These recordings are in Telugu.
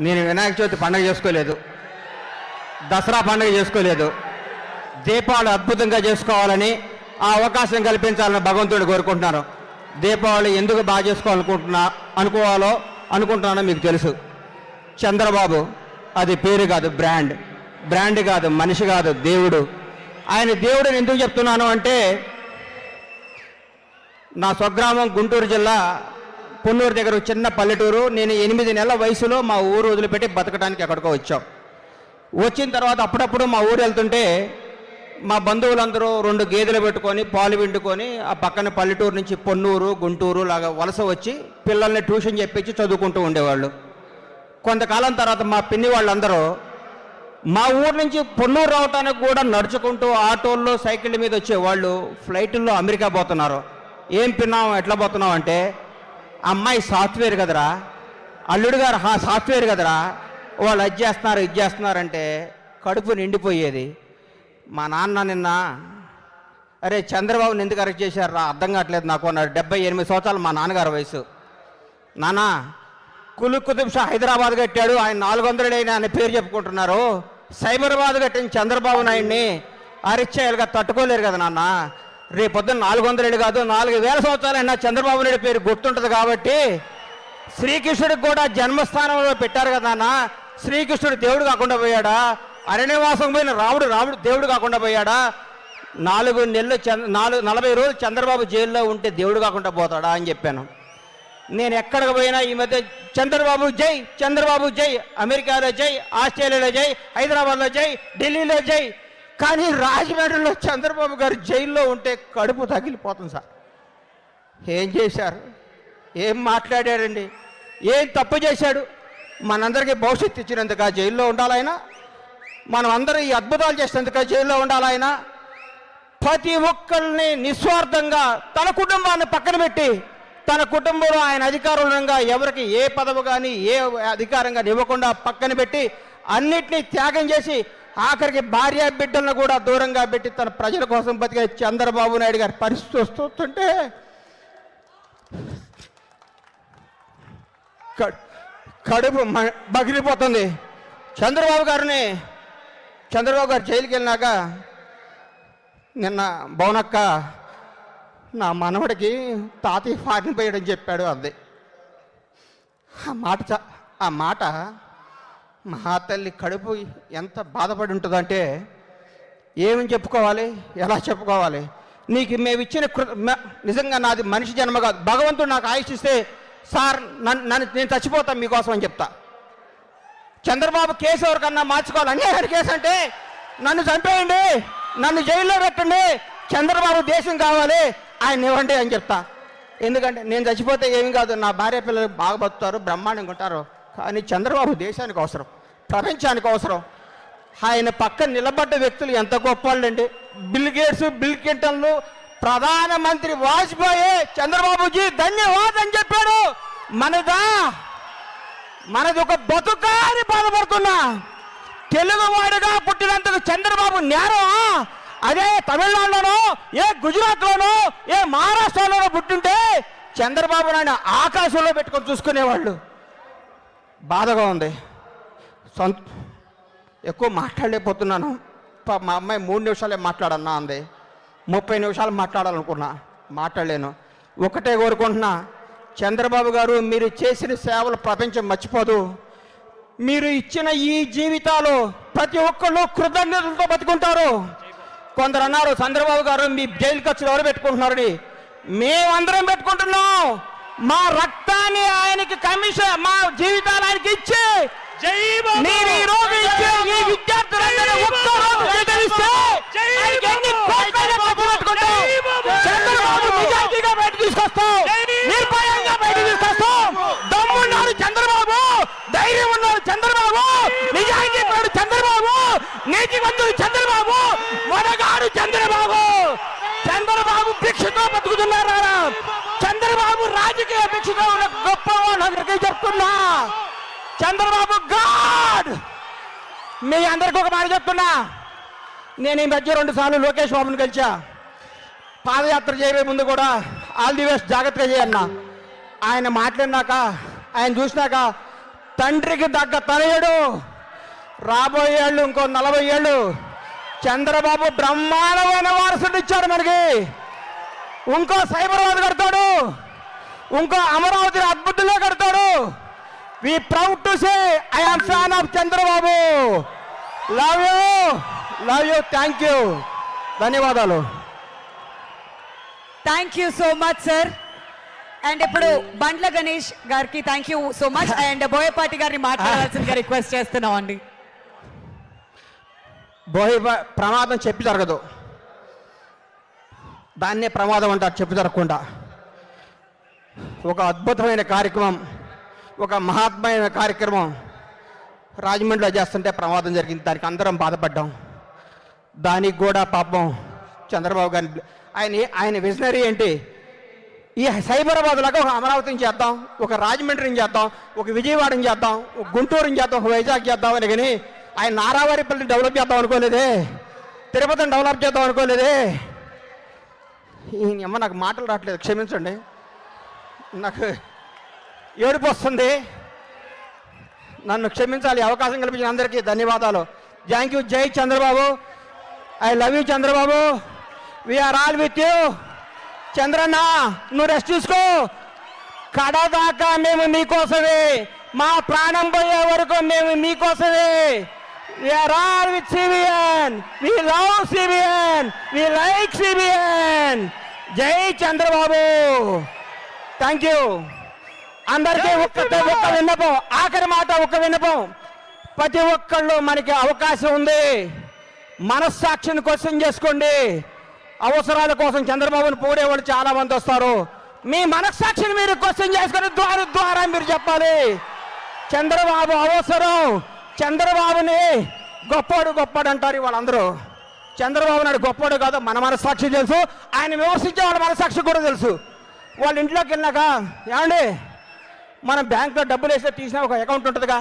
నేను వినాయక చవితి పండుగ చేసుకోలేదు. దసరా పండుగ చేసుకోలేదు. దీపావళి అద్భుతంగా చేసుకోవాలని ఆ అవకాశం కల్పించాలని భగవంతుడు కోరుకుంటున్నాను దీపావళి ఎందుకు బాగా చేసుకోవాలనుకుంటున్నా అనుకోవాలో అనుకుంటున్నానో మీకు తెలుసు. చంద్రబాబు అది పేరు కాదు బ్రాండ్. బ్రాండ్ కాదు మనిషి కాదు దేవుడు. ఆయన దేవుడిని ఎందుకు చెప్తున్నాను అంటే నా స్వగ్రామం గుంటూరు జిల్లా పొన్నూరు దగ్గర చిన్న పల్లెటూరు. నేను ఎనిమిది నెలల వయసులో మా ఊరు వదిలిపెట్టి బతకడానికి ఎక్కడికో వచ్చాం. వచ్చిన తర్వాత అప్పుడప్పుడు మా ఊరు వెళ్తుంటే మా బంధువులందరూ రెండు గేదెలు పెట్టుకొని పాలు పిండుకొని ఆ పక్కన పల్లెటూరు నుంచి పొన్నూరు గుంటూరు లాగా వలస వచ్చి పిల్లల్ని ట్యూషన్ చెప్పించి చదువుకుంటూ ఉండేవాళ్ళు. కొంతకాలం తర్వాత మా పిన్ని వాళ్ళందరూ మా ఊరు నుంచి పొన్నూరు రావటానికి కూడా నడుచుకుంటూ ఆటోల్లో సైకిళ్ళ మీద వచ్చే వాళ్ళు ఫ్లైట్లో అమెరికా పోతున్నారు. ఏం పిన్నాం ఎట్లా పోతున్నాం అంటే అమ్మాయి సాఫ్ట్వేర్ కదరా? అల్లుడు గారు హా సాఫ్ట్వేర్ కదరా? వాళ్ళు అది చేస్తున్నారు ఇది చేస్తున్నారంటే కడుపు నిండిపోయేది. మా నాన్న నిన్న అరే చంద్రబాబుని ఎందుకు అరెస్ట్ చేశారా అర్థం కావట్లేదు నాకు అన్నారు డెబ్బై ఎనిమిది సంవత్సరాలు మా నాన్నగారు వయసు. నానా కులు కుతుబ్ షా హైదరాబాద్ కట్టాడు. ఆయన నాలుగు వందలు అనే పేరు చెప్పుకుంటున్నారు. సైబరాబాద్ కట్టిన చంద్రబాబు నాయుడిని అరిచేయాలిగా తట్టుకోలేరు కదా నాన్న. రేపొద్దున నాలుగు వందలేడు కాదు నాలుగు వేల సంవత్సరాలైనా చంద్రబాబు నాయుడు పేరు గుర్తుంటుంది కాబట్టి శ్రీకృష్ణుడికి కూడా జన్మస్థానంలో పెట్టారు కదా అన్న శ్రీకృష్ణుడు దేవుడు కాకుండా పోయాడా? అరణ్యవాసం పోయిన రాముడు రాముడు దేవుడు కాకుండా పోయాడా? నాలుగు నెలలు నాలుగు నలభై రోజులు చంద్రబాబు జైల్లో ఉంటే దేవుడు కాకుండా పోతాడా అని చెప్పాను. నేను ఎక్కడికి పోయినా ఈ మధ్య చంద్రబాబు జై చంద్రబాబు జై అమెరికాలో జై ఆస్ట్రేలియాలో జై హైదరాబాద్లో జై ఢిల్లీలో జై కానీ రాజమండ్రిలో చంద్రబాబు గారు జైల్లో ఉంటే కడుపు తగిలిపోతుంది సార్. ఏం చేశారు? ఏం మాట్లాడాడండి ఏం తప్పు చేశాడు? మనందరికీ భవిష్యత్తు ఇచ్చినందుక జైల్లో ఉండాలైనా మనం అందరూ ఈ అద్భుతాలు చేసినందుక జైల్లో ఉండాలైనా ప్రతి ఒక్కరిని నిస్వార్థంగా తన కుటుంబాన్ని పక్కన పెట్టి తన కుటుంబంలో ఆయన అధికారంగా ఎవరికి ఏ పదవి కానీ ఏ అధికారంగా ఇవ్వకుండా పక్కన పెట్టి అన్నిటినీ త్యాగం చేసి ఆఖరికి భార్య బిడ్డలను కూడా దూరంగా పెట్టి తన ప్రజల కోసం బతికే చంద్రబాబు నాయుడు గారి పరిస్థితి వస్తుంటే కడుపు బగిలిపోతుంది. చంద్రబాబు గారిని చంద్రబాబు గారు జైలుకి వెళ్ళినాక నిన్న భవనక్క నా మనవడికి తాతయ్య ఫారిన్ పోయాడని చెప్పాడు అంది. ఆ మాట ఆ మాట మా తల్లి కడుపు ఎంత బాధపడి ఉంటుందంటే ఏమని చెప్పుకోవాలి? ఎలా చెప్పుకోవాలి? నీకు మేము ఇచ్చిన కృ- మ- నిజంగా నాది మనిషి జన్మ కాదు. భగవంతుడు నాకు ఆయుషిస్తే సార్ నన్ను నన్ను నేను చచ్చిపోతాను మీకోసం అని చెప్తా. చంద్రబాబు కేసు ఎవరికన్నా మార్చుకోవాలి? అన్యాయం కేసు అంటే నన్ను చంపేయండి నన్ను జైల్లో పెట్టండి చంద్రబాబు దేశం కావాలి ఆయన ఇవ్వండి అని చెప్తా. ఎందుకంటే నేను చచ్చిపోతే ఏమి కాదు నా భార్య పిల్లలు బాగా బతుకుతారు బ్రహ్మాండంగా ఉంటారు. కానీ చంద్రబాబు దేశానికి అవసరం ప్రపంచానికి అవసరం. ఆయన పక్కన నిలబడ్డ వ్యక్తులు ఎంత గొప్ప వాళ్ళండి బిల్ గేట్స్ బిల్ క్లింటన్లు ప్రధానమంత్రి వాజ్పేయి చంద్రబాబుజీ ధన్యవాదం అని చెప్పాడు మనదా మనది ఒక బతుకారి బాధపడుతున్నా. తెలుగువాడుగా పుట్టినందుకు చంద్రబాబు నేరం అదే తమిళనాడులోనో ఏ గుజరాత్లోనో ఏ మహారాష్ట్రలోనో పుట్టింటే చంద్రబాబు నాయుడు ఆకాశంలో పెట్టుకొని చూసుకునేవాళ్ళు. బాధగా ఉంది. సొంత ఎక్కువ మాట్లాడలేకపోతున్నాను. మా అమ్మాయి మూడు నిమిషాలే మాట్లాడన్నా అంది. ముప్పై నిమిషాలు మాట్లాడాలనుకున్నా. మాట్లాడలేను. ఒకటే కోరుకుంటున్నా చంద్రబాబు గారు మీరు చేసిన సేవలు ప్రపంచం మర్చిపోదు. మీరు ఇచ్చిన ఈ జీవితాలు ప్రతి ఒక్కళ్ళు కృతజ్ఞతలతో బతుకుంటారు. కొందరు అన్నారు చంద్రబాబు గారు మీ జైలు ఖర్చులు ఎవరు పెట్టుకుంటున్నారని? మేమందరం పెట్టుకుంటున్నాం. మా రక్తాన్ని ఆయనకి కమిషన్ మా జీవితాలు ఆయనకి ఇచ్చి! మీరు ఈ రోజు ఇచ్చే ఈ విద్యార్థులందరూ ఒక్క రోజు స్వీకరిస్తే జై ఆయనకి ఎన్ని బాబు! కోట్లైనా ఖర్చు పెట్టుకుంటాం. జై బాబు! చంద్రబాబు నిజాయితీగా బయట తీసుకొస్తాం. జై నిర్భయంగా బయట తీసుకొస్తాం. దమ్మున్నారు చంద్రబాబు. ధైర్యం ఉన్నారు చంద్రబాబు. నిజాయితీ చంద్రబాబు. నీతివంతుడు చంద్రబాబు మొనగాడు చంద్రబాబు చంద్రబాబు భిక్షతో బతుకుతున్నారా చంద్రబాబు రాజకీయ ఉన్న గొప్ప అందరికీ చెప్తున్నా. చంద్రబాబు గాడ్! మీ అందరికీ ఒక మాట చెప్తున్నా. నేను ఈ మధ్య రెండు సార్లు లోకేష్ బాబుని కలిసా. పాదయాత్ర చేయబోయే ముందు కూడా ఆల్ ది బెస్ట్ జాగ్రత్తగా చేయన్నా ఆయన మాట్లాడినాక ఆయన చూసినాక తండ్రికి దగ్గ తనయుడు రాబోయే ఏళ్ళు ఇంకో నలభై ఏళ్ళు. చంద్రబాబు బ్రహ్మాండమైన వారసుడు ఇచ్చాడు మనకి. ఇంకో సైబరాబాద్ కడతాడు. ఇంకో అమరావతిని అద్భుతంగా కడతాడు. We proud to say I am fan of Chandrababu. Love you love you thank you ధన్యవాదాలు. Thank you so much sir and ఇప్పుడు బండ్ల గణేష్ గారికి thank you so much and Boyapati గారిని మాట్లాడాల్సిందిగా రిక్వెస్ట్ చేస్తున్నాం అండి బోయి ప్రమాదం చెప్పి జరగదు. దాన్నే ప్రమాదం అంటారు చెప్పి జరగకుండా. ఒక అద్భుతమైన కార్యక్రమం ఒక మహాత్మైన కార్యక్రమం రాజమండ్రిలో చేస్తుంటే ప్రమాదం జరిగింది. దానికి అందరం బాధపడ్డాం. దానికి కూడా పాపం చంద్రబాబు గారిని ఆయన ఆయన విజనరీ ఏంటి? ఈ సైబరాబాద్ లాగా ఒక అమరావతిని చేద్దాం ఒక రాజమండ్రిని చేద్దాం ఒక విజయవాడని చేద్దాం ఒక గుంటూరుని చేద్దాం ఒక వైజాగ్ చేద్దాం అని కానీ ఆయన నారావారిపల్లిని డెవలప్ చేద్దాం అనుకోలేదే? తిరుపతిని డెవలప్ చేద్దాం అనుకోలేదే? ఈయన అమ్మ నాకు మాటలు రావట్లేదు క్షమించండి. నాకు ఏడుపు వస్తుంది. నన్ను క్షమించాలి. ఈ అవకాశం కల్పించిన అందరికీ ధన్యవాదాలు. థ్యాంక్ యూ జై Chandrababu. I love you Chandrababu. We are all with you Chandranna నువ్వు రెస్ట్ తీసుకో. కడదాకా మేము మీకోసమే. మా ప్రాణం పోయే వరకు మేము మీకోసమే. We are all with CBN we love CBN we like CBN జై చంద్రబాబు. థ్యాంక్ యూ అందరికీ ఒక్క ఒక్క విన్నపం ఆఖరి మాట ఒక్క విన్నపం. ప్రతి ఒక్కళ్ళు మనకి అవకాశం ఉంది. మనస్సాక్షిని క్వశ్చన్ చేసుకోండి. అవసరాల కోసం చంద్రబాబును పోడేవాళ్ళు చాలా మంది వస్తారు. మీ మనస్సాక్షిని మీరు క్వశ్చన్ చేసుకుని ద్వారా ద్వారా మీరు చెప్పాలి. చంద్రబాబు అవసరం. చంద్రబాబుని గొప్పోడు గొప్పోడు అంటారు వాళ్ళందరూ. చంద్రబాబు నాయుడు గొప్పోడు కాదు మన మనస్సాక్షి తెలుసు. ఆయన విమర్శించే వాళ్ళ మనస్సాక్షి కూడా తెలుసు. వాళ్ళ ఇంట్లోకి వెళ్ళినాక ఏమండి? మనం బ్యాంక్లో డబ్బులు వేస్తే తీసిన ఒక అకౌంట్ ఉంటుందిగా.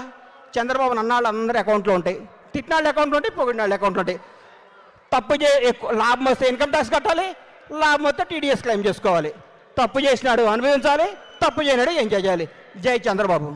చంద్రబాబు నన్నాళ్ళు అందరి అకౌంట్లో ఉంటాయి. తిట్టినాళ్ళ అకౌంట్లో ఉంటాయి పొగిడినాళ్ళ అకౌంట్ ఉంటాయి. తప్పు చే ఎక్కువ లాభం వస్తే ఇన్కమ్ ట్యాక్స్ కట్టాలి లాభం వస్తే టీడీఎస్ క్లెయిమ్ చేసుకోవాలి. తప్పు చేసినాడు అనుభవించాలి తప్పు చేయనాడు ఏం చేయాలి? జై చంద్రబాబు.